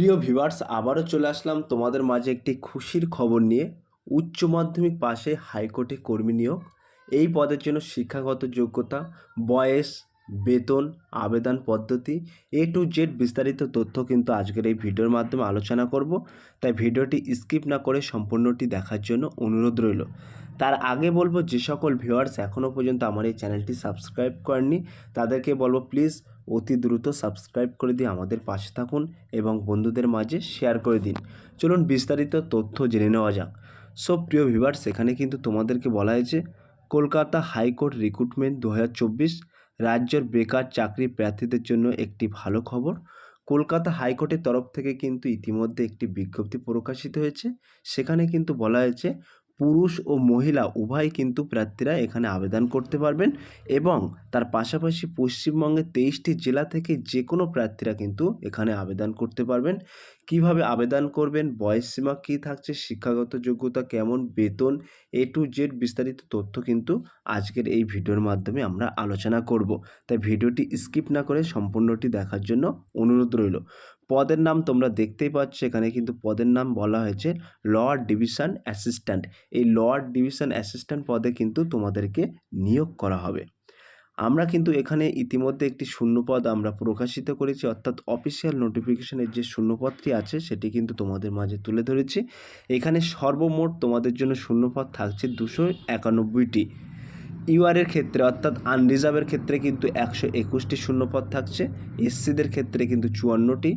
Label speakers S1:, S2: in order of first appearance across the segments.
S1: প্রিয় ভিউয়ার্স, আবারও চলে আসলাম তোমাদের মাঝে একটি খুশির খবর নিয়ে। উচ্চ মাধ্যমিক পাশে হাইকোর্টে কর্মী নিয়োগ। এই পদের জন্য শিক্ষাগত যোগ্যতা, বয়স, বেতন, আবেদন পদ্ধতি এ টু জেড বিস্তারিত তথ্য কিন্তু আজকের এই ভিডিওর মাধ্যমে আলোচনা করব। তাই ভিডিওটি স্কিপ না করে সম্পূর্ণটি দেখার জন্য অনুরোধ রইল। তার আগে বলব, যে সকল ভিউয়ার্স এখনও পর্যন্ত আমার এই চ্যানেলটি সাবস্ক্রাইব করেননি, তাদেরকে বলব, প্লিজ অতি দ্রুত সাবস্ক্রাইব করে দিয়ে আমাদের পাশে থাকুন এবং বন্ধুদের মাঝে শেয়ার করে দিন। চলুন বিস্তারিত তথ্য জেনে নেওয়া যাক। সব প্রিয় ভিউয়ার্স এখানে কিন্তু তোমাদেরকে বলা হয়েছে, কলকাতা হাইকোর্ট রিক্রুটমেন্ট দু হাজার চব্বিশ রাজ্যের বেকার চাকরি প্রার্থীদের জন্য একটি ভালো খবর। কলকাতা হাইকোর্টের তরফ থেকে কিন্তু ইতিমধ্যে একটি বিজ্ঞপ্তি প্রকাশিত হয়েছে। সেখানে কিন্তু বলা হয়েছে পুরুষ ও মহিলা উভয় কিন্তু প্রার্থীরা এখানে আবেদন করতে পারবেন এবং তার পাশাপাশি পশ্চিমবঙ্গের তেইশটি জেলা থেকে যে কোনো প্রার্থীরা কিন্তু এখানে আবেদন করতে পারবেন। কীভাবে আবেদন করবেন? বয়সসীমা কী থাকছে? শিক্ষাগত যোগ্যতা কেমন? বেতন? এ টু জেড বিস্তারিত তথ্য কিন্তু আজকের এই ভিডিওর মাধ্যমে আমরা আলোচনা করব। তাই ভিডিওটি স্কিপ না করে সম্পূর্ণটি দেখার জন্য অনুরোধ রইল। পদের নাম তোমরা দেখতেই পাচ্ছ, এখানে কিন্তু পদের নাম বলা হয়েছে লোয়ার ডিভিশন অ্যাসিস্ট্যান্ট। এই লোয়ার ডিভিশন অ্যাসিস্ট্যান্ট পদে কিন্তু তোমাদেরকে নিয়োগ করা হবে। আমরা কিন্তু এখানে ইতিমধ্যে একটি শূন্যপদ আমরা প্রকাশিত করেছি, অর্থাৎ অফিসিয়াল নোটিফিকেশনের যে শূন্যপদটি আছে, সেটি কিন্তু তোমাদের মাঝে তুলে ধরেছি। এখানে সর্বমোট তোমাদের জন্য শূন্যপদ থাকছে দুশো একানব্বইটি। ইউআরের ক্ষেত্রে, অর্থাৎ আনরিজার্ভের ক্ষেত্রে কিন্তু একশো একুশটি শূন্যপদ থাকছে, এসসিদের ক্ষেত্রে কিন্তু চুয়ান্নটি।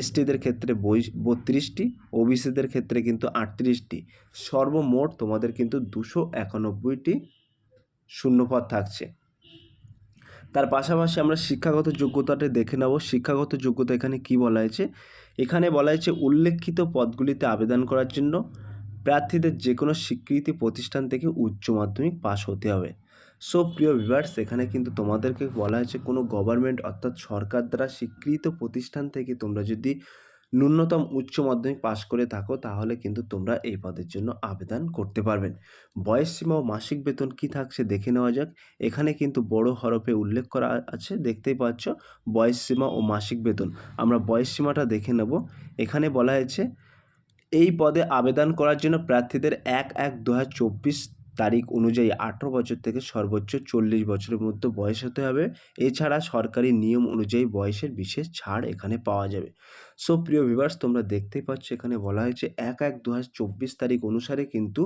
S1: এসটিদের ক্ষেত্রে বই বত্রিশটি, ওবিসিদের ক্ষেত্রে কিন্তু আটত্রিশটি। সর্বমোট তোমাদের কিন্তু দুশো একানব্বইটি শূন্যপদ থাকছে। তার পাশাপাশি আমরা শিক্ষাগত যোগ্যতাটা দেখে নেব। শিক্ষাগত যোগ্যতা এখানে কি বলা হয়েছে? এখানে বলা হয়েছে উল্লেখিত পদগুলিতে আবেদন করার জন্য প্রার্থীদের যে কোনো স্বীকৃতি প্রতিষ্ঠান থেকে উচ্চ মাধ্যমিক পাশ হতে হবে। সো প্রিয় ভিভার্স এখানে কিন্তু তোমাদেরকে বলা হয়েছে কোনো গভর্নমেন্ট অর্থাৎ সরকার দ্বারা স্বীকৃত প্রতিষ্ঠান থেকে তোমরা যদি ন্যূনতম উচ্চ মাধ্যমিক পাশ করে থাকো, তাহলে কিন্তু তোমরা এই পদের জন্য আবেদন করতে পারবেন বয়স সীমা ও মাসিক বেতন কি থাকছে দেখে নেওয়া যাক। এখানে কিন্তু বড় হরফে উল্লেখ করা আছে, দেখতেই পাচ্ছ বয়স সীমা ও মাসিক বেতন। আমরা বয়স সীমাটা দেখে নেব। এখানে বলা হয়েছে, এই পদে আবেদন করার জন্য প্রার্থীদের এক এক দু তারিখ অনুযায়ী আঠেরো বছর থেকে সর্বোচ্চ চল্লিশ বছরের মধ্যে বয়স হতে হবে। এছাড়া সরকারি নিয়ম অনুযায়ী বয়সের বিশেষ ছাড় এখানে পাওয়া যাবে। সো প্রিয় ভিভার্স তোমরা দেখতেই পাচ্ছ এখানে বলা হয়েছে এক এক দু তারিখ অনুসারে কিন্তু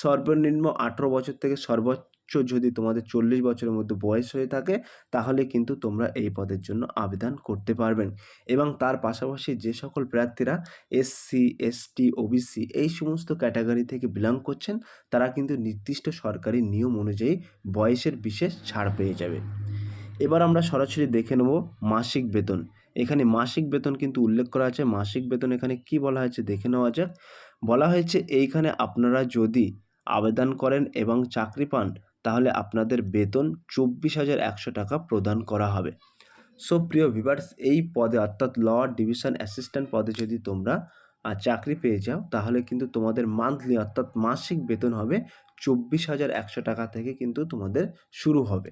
S1: সর্বনিম্ন আঠেরো বছর থেকে সর্বোচ্চ যদি তোমাদের চল্লিশ বছরের মধ্যে বয়স হয়ে থাকে, তাহলে কিন্তু তোমরা এই পদের জন্য আবেদন করতে পারবেন। এবং তার পাশাপাশি যে সকল প্রার্থীরা এসসি এসটি ওবিসি এই সমস্ত ক্যাটাগরি থেকে বিলং করছেন, তারা কিন্তু নির্দিষ্ট সরকারি নিয়ম অনুযায়ী বয়সের বিশেষ ছাড় পেয়ে যাবে। এবার আমরা সরাসরি দেখে নেব মাসিক বেতন। এখানে মাসিক বেতন কিন্তু উল্লেখ করা আছে। মাসিক বেতন এখানে কি বলা হয়েছে দেখে নেওয়া যাক। বলা হয়েছে, এইখানে আপনারা যদি আবেদন করেন এবং চাকরি পান তাহলে আপনাদের বেতন চব্বিশ হাজার একশো টাকা প্রদান করা হবে। সো প্রিয় ভিভার্স এই পদে অর্থাৎ ল ডিভিশন অ্যাসিস্ট্যান্ট পদে যদি তোমরা চাকরি পেয়ে যাও, তাহলে কিন্তু তোমাদের মান্থলি অর্থাৎ মাসিক বেতন হবে চব্বিশ হাজার একশো টাকা থেকে কিন্তু তোমাদের শুরু হবে।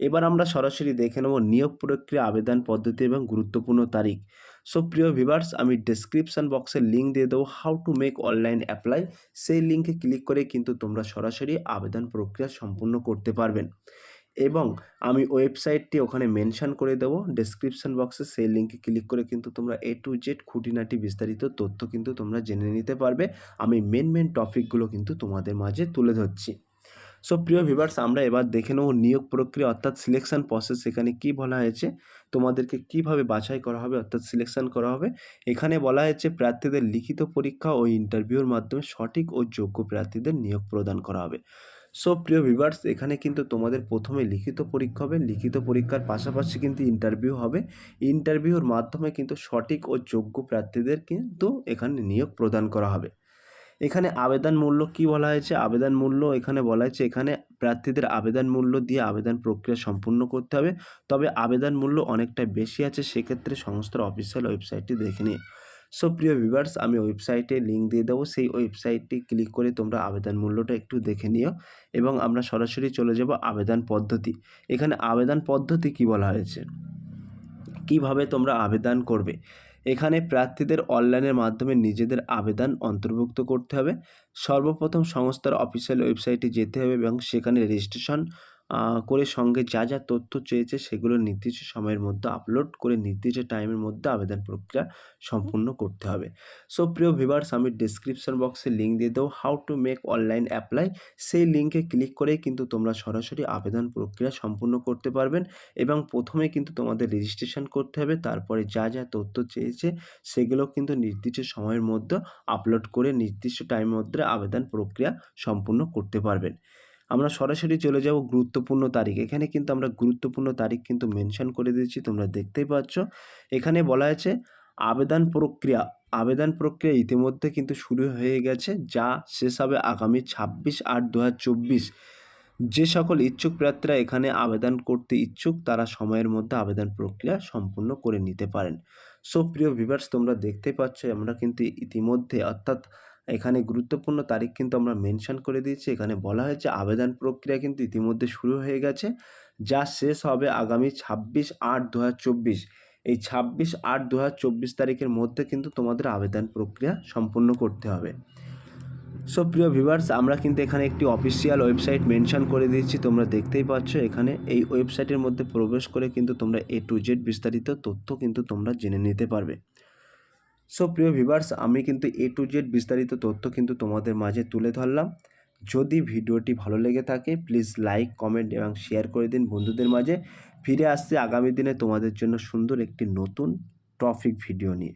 S1: এবার আমরা সরাসরি দেখে নেব নিয়োগ প্রক্রিয়া, আবেদন পদ্ধতি এবং গুরুত্বপূর্ণ তারিখ। সো প্রিয় ভিভার্স আমি ডেসক্রিপশান বক্সে লিঙ্ক দিয়ে দেবো how to make online apply সেই লিঙ্কে ক্লিক করে কিন্তু তোমরা সরাসরি আবেদন প্রক্রিয়া সম্পূর্ণ করতে পারবেন। এবং আমি ওয়েবসাইটটি ওখানে মেনশান করে দেবো। ডেসক্রিপশান বক্সে সেই লিঙ্কে ক্লিক করে কিন্তু তোমরা এ টু জেড খুঁটিনাটি বিস্তারিত তথ্য কিন্তু তোমরা জেনে নিতে পারবে। আমি মেন মেন টপিকগুলো কিন্তু তোমাদের মাঝে তুলে ধরছি। সো প্রিয় ভিভার্স আমরা এবার দেখে নেব নিয়োগ প্রক্রিয়া অর্থাৎ সিলেকশন প্রসেস এখানে কি বলা হয়েছে, তোমাদেরকে কীভাবে বাছাই করা হবে অর্থাৎ সিলেকশন করা হবে। এখানে বলা হয়েছে, প্রার্থীদের লিখিত পরীক্ষা ও ইন্টারভিউর মাধ্যমে সঠিক ও যোগ্য প্রার্থীদের নিয়োগ প্রদান করা হবে। সো প্রিয় ভিভার্স এখানে কিন্তু তোমাদের প্রথমে লিখিত পরীক্ষা হবে। লিখিত পরীক্ষার পাশাপাশি কিন্তু ইন্টারভিউ হবে। ইন্টারভিউর মাধ্যমে কিন্তু সঠিক ও যোগ্য প্রার্থীদের কিন্তু এখানে নিয়োগ প্রদান করা হবে। এখানে আবেদন মূল্য কি বলা হয়েছে? আবেদন মূল্য এখানে বলা হয়েছে, এখানে প্রার্থীদের আবেদন মূল্য দিয়ে আবেদন প্রক্রিয়া সম্পূর্ণ করতে হবে। তবে আবেদন মূল্য অনেকটা বেশি আছে, সেক্ষেত্রে সংস্থার অফিসিয়াল ওয়েবসাইটটি দেখে নিয়ে সো প্রিয় ভিভার্স আমি ওয়েবসাইটে লিঙ্ক দিয়ে দেবো। সেই ওয়েবসাইটটি ক্লিক করে তোমরা আবেদন মূল্যটা একটু দেখে নিও এবং আমরা সরাসরি চলে যাব আবেদন পদ্ধতি। এখানে আবেদন পদ্ধতি কি বলা হয়েছে? কীভাবে তোমরা আবেদন করবে? এখানে প্রার্থীদের অনলাইনের মাধ্যমে নিজেদের আবেদন অন্তর্ভুক্ত করতে হবে। সর্বপ্রথম সংস্থার অফিসিয়াল ওয়েবসাইটে যেতে হবে এবং সেখানে রেজিস্ট্রেশন করে সঙ্গে যা যা তথ্য চেয়েছে সেগুলো নির্দিষ্ট সময়ের মধ্যে আপলোড করে নির্দিষ্ট টাইমের মধ্যে আবেদন প্রক্রিয়া সম্পূর্ণ করতে হবে। সো প্রিয় ভিভার্স আমি ডিসক্রিপশন বক্সে লিঙ্ক দিয়ে দেবো how to make online apply সেই লিঙ্কে ক্লিক করেই কিন্তু তোমরা সরাসরি আবেদন প্রক্রিয়া সম্পূর্ণ করতে পারবেন এবং প্রথমে কিন্তু তোমাদের রেজিস্ট্রেশন করতে হবে। তারপরে যা যা তথ্য চেয়েছে সেগুলো কিন্তু নির্দিষ্ট সময়ের মধ্যে আপলোড করে নির্দিষ্ট টাইমের মধ্যে আবেদন প্রক্রিয়া সম্পূর্ণ করতে পারবেন। আমরা সরাসরি চলে যাব গুরুত্বপূর্ণ তারিখ। এখানে কিন্তু আমরা গুরুত্বপূর্ণ তারিখ কিন্তু মেনশন করে দিয়েছি, তোমরা দেখতেই পাচ্ছ। এখানে বলা আছে আবেদন প্রক্রিয়া। আবেদন প্রক্রিয়া ইতিমধ্যে কিন্তু শুরু হয়ে গেছে, যা শেষ হবে আগামী ছাব্বিশ আট দু যে সকল ইচ্ছুক প্রার্থীরা এখানে আবেদন করতে ইচ্ছুক, তারা সময়ের মধ্যে আবেদন প্রক্রিয়া সম্পূর্ণ করে নিতে পারেন। সো প্রিয় ভিভার্স তোমরা দেখতে পাচ্ছ, আমরা কিন্তু ইতিমধ্যে, অর্থাৎ এখানে গুরুত্বপূর্ণ তারিখ কিন্তু আমরা মেনশন করে দিয়েছি। এখানে বলা হয়েছে আবেদন প্রক্রিয়া কিন্তু ইতিমধ্যে শুরু হয়ে গেছে, যা শেষ হবে আগামী ছাব্বিশ আট দু এই ছাব্বিশ আট দু তারিখের মধ্যে কিন্তু তোমাদের আবেদন প্রক্রিয়া সম্পূর্ণ করতে হবে। সো প্রিয় ভিভার্স আমরা কিন্তু এখানে একটি অফিসিয়াল ওয়েবসাইট মেনশন করে দিয়েছি। তোমরা দেখতেই পাচ্ছ এখানে এই ওয়েবসাইটের মধ্যে প্রবেশ করে কিন্তু তোমরা এ টু জেড বিস্তারিত তথ্য কিন্তু তোমরা জেনে নিতে পারবে। সো প্রিয় ভিভার্স আমি কিন্তু এ টু জেড বিস্তারিত তথ্য কিন্তু তোমাদের মাঝে তুলে ধরলাম। যদি ভিডিওটি ভালো লেগে থাকে প্লিজ লাইক কমেন্ট এবং শেয়ার করে দিন বন্ধুদের মাঝে। ফিরে আসছে আগামী দিনে তোমাদের জন্য সুন্দর একটি নতুন টপিক ভিডিও নিয়ে।